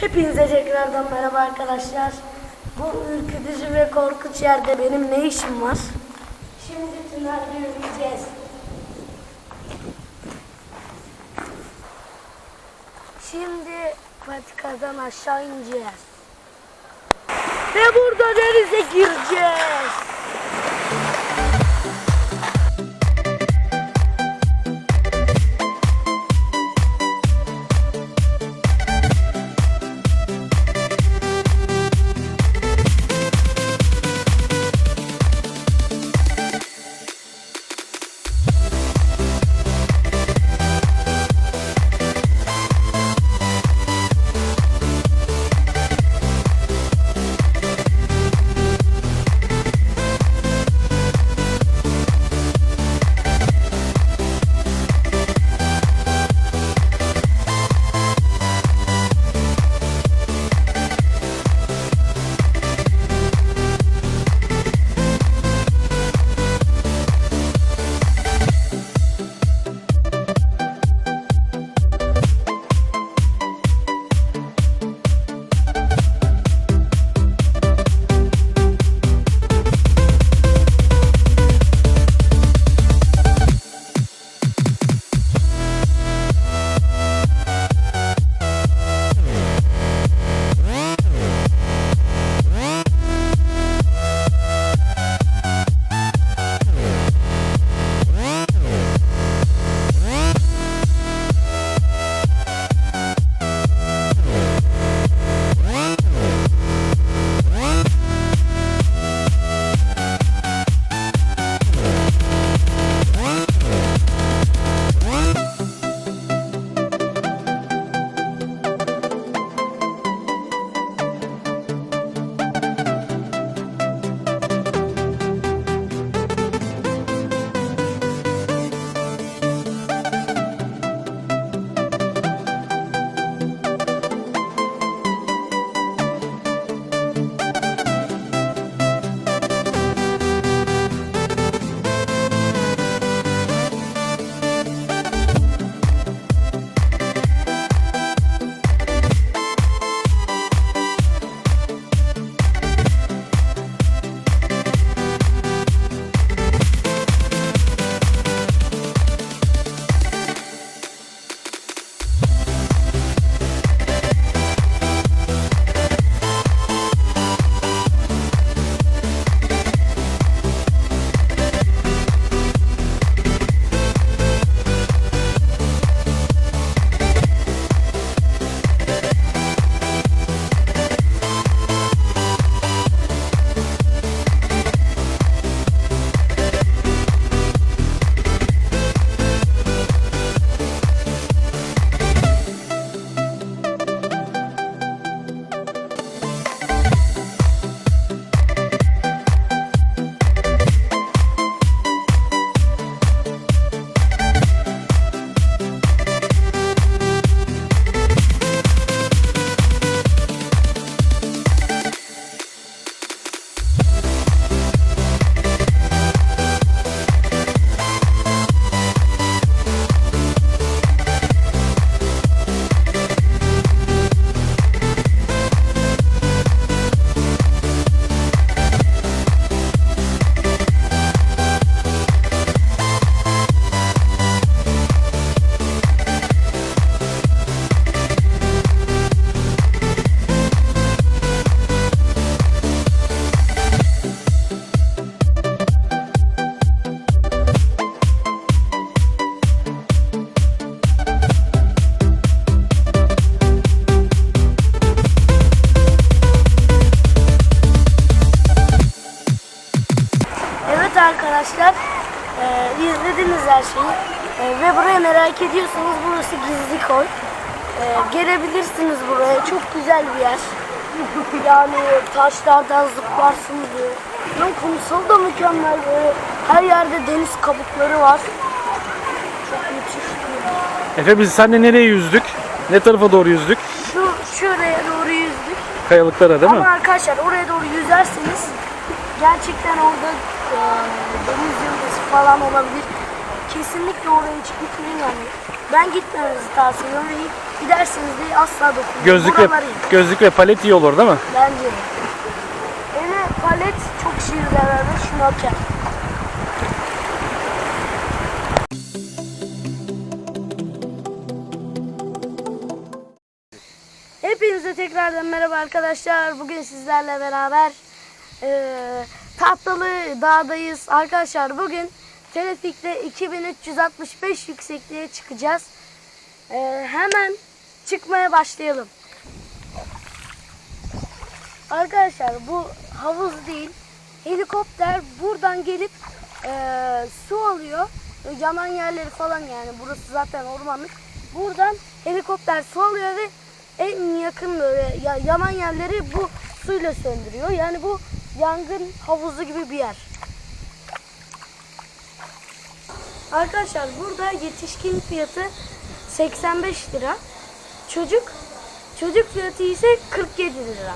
Hepinize tekrardan merhaba arkadaşlar. Bu ürkütücü ve korkunç yerde benim ne işim var? Şimdi tünelde yürüyeceğiz. Şimdi patikadan aşağı ineceğiz. Ve burada denize gireceğiz. Koy. E, gelebilirsiniz buraya, çok güzel bir yer. Yani taşlardan zıplarsınız. Lan kumsal da mükemmel böyle. Her yerde deniz kabukları var. Çok müthiş. Efe biz seninle nereye yüzdük? Ne tarafa doğru yüzdük? Şu şuraya doğru yüzdük. Kayalıklara değil mi? Ama arkadaşlar oraya doğru yüzerseniz gerçekten orada e, deniz yıldızı falan olabilir. Kesinlikle oraya hiç gitmeyin yani. Ben gitmemenizi tavsiye ediyorum. Gidersiniz diye asla dokunmayın. Gözlük ve, Buraları gözlük ve palet iyi olur değil mi? Bence. Yine palet çok şiirler ve şnorkel. Hepinize tekrardan merhaba arkadaşlar. Bugün sizlerle beraber eee Tatlılı Dağ'dayız. Arkadaşlar bugün Telefik'te 2365 yüksekliğe çıkacağız. Eee, hemen çıkmaya başlayalım. Arkadaşlar bu havuz değil. Helikopter buradan gelip eee, su alıyor. Yanan yerleri falan yani burası zaten ormanlık. Buradan helikopter su alıyor ve en yakın böyle ya- yanan yerleri bu suyla söndürüyor. Yani bu yangın havuzu gibi bir yer. Arkadaşlar burada yetişkin fiyatı 85 lira. Çocuk çocuk fiyatı ise 47 lira.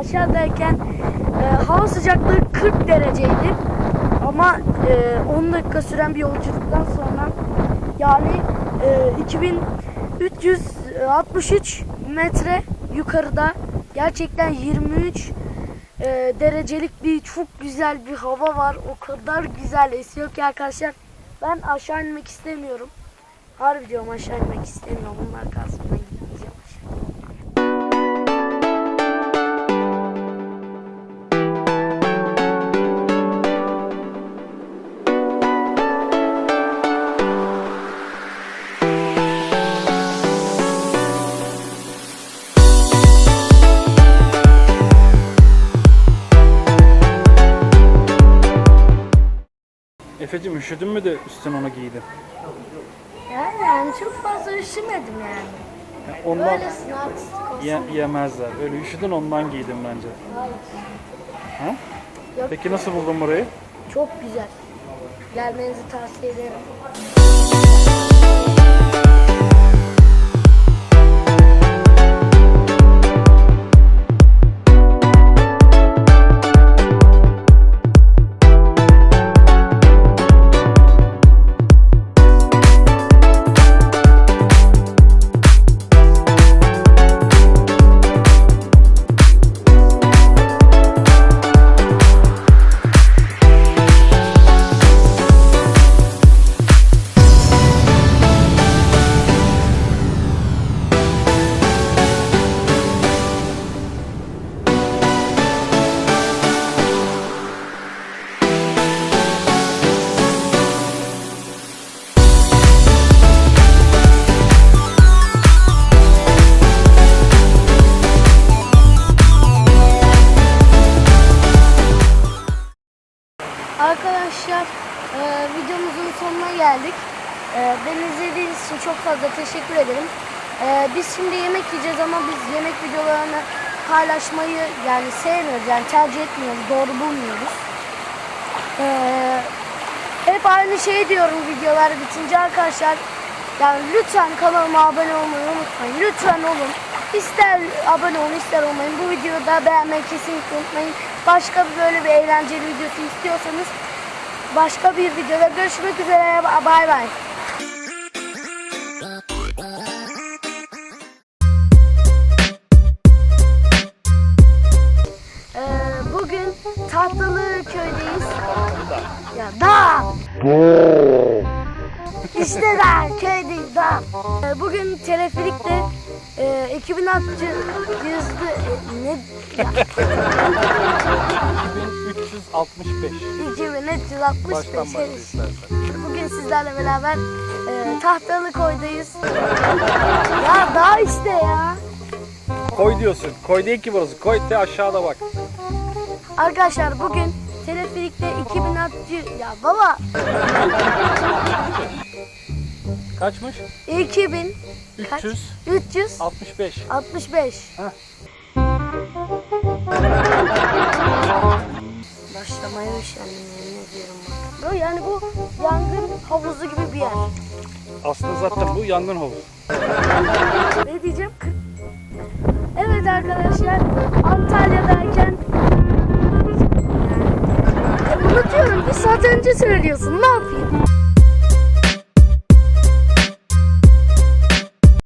Aşağıdayken e, hava sıcaklığı 40 dereceydi. Ama e, 10 dakika süren bir yolculuktan sonra yani e, 2363 metre yukarıda gerçekten 23 e, derecelik bir çok güzel bir hava var. O kadar güzel esiyor ki arkadaşlar ben aşağı inmek istemiyorum. Harbi diyorum aşağı inmek istemiyorum. Bunlar kalsın üşüdün mü de üstüne onu giydin? Yani, yani çok fazla üşümedim yani. Ya Ondan Böylesine artistik olsun. ye- yemezler. Öyle üşüdün ondan giydin bence. Hayır. Ha? Yok. Peki nasıl buldun burayı? Çok güzel. Gelmenizi tavsiye ederim. Arkadaşlar e, videomuzun sonuna geldik. E, beni izlediğiniz için çok fazla teşekkür ederim. E, biz şimdi yemek yiyeceğiz ama biz yemek videolarını paylaşmayı yani sevmiyoruz yani tercih etmiyoruz, doğru bulmuyoruz. E, hep aynı şeyi diyorum videolar bitince arkadaşlar. Yani lütfen kanalıma abone olmayı unutmayın. Lütfen olun. İster abone olun ister olmayın. Bu videoyu da beğenmeyi kesinlikle unutmayın. Başka böyle bir eğlenceli videosu istiyorsanız başka bir videoda görüşmek üzere. Bay bay. Ee, Tahtalı köydeyiz. Ya da. İşte da köydeyiz da. Ee, bugün teleferikte e, ekibin atçı yüzdü e, ne ya, 2365. 2365 Baştan başla evet. istersen. Bugün sizlerle beraber e, Tahtalı koydayız. ya daha işte ya. Koy diyorsun. Koy değil ki burası. Koy de aşağıda bak. Arkadaşlar bugün teleferikte 2000 atçı ya baba Kaçmış? 2000 kaç? 300. 365 65. Heh. Başlamaya üşendim yemin ediyorum bak. Böyle Yani bu yangın havuzu gibi bir yer. Aslında zaten bu yangın havuzu. Ne diyeceğim? Evet arkadaşlar Antalya'dayken Biliyorum bir saat önce söylüyorsun ne yapayım?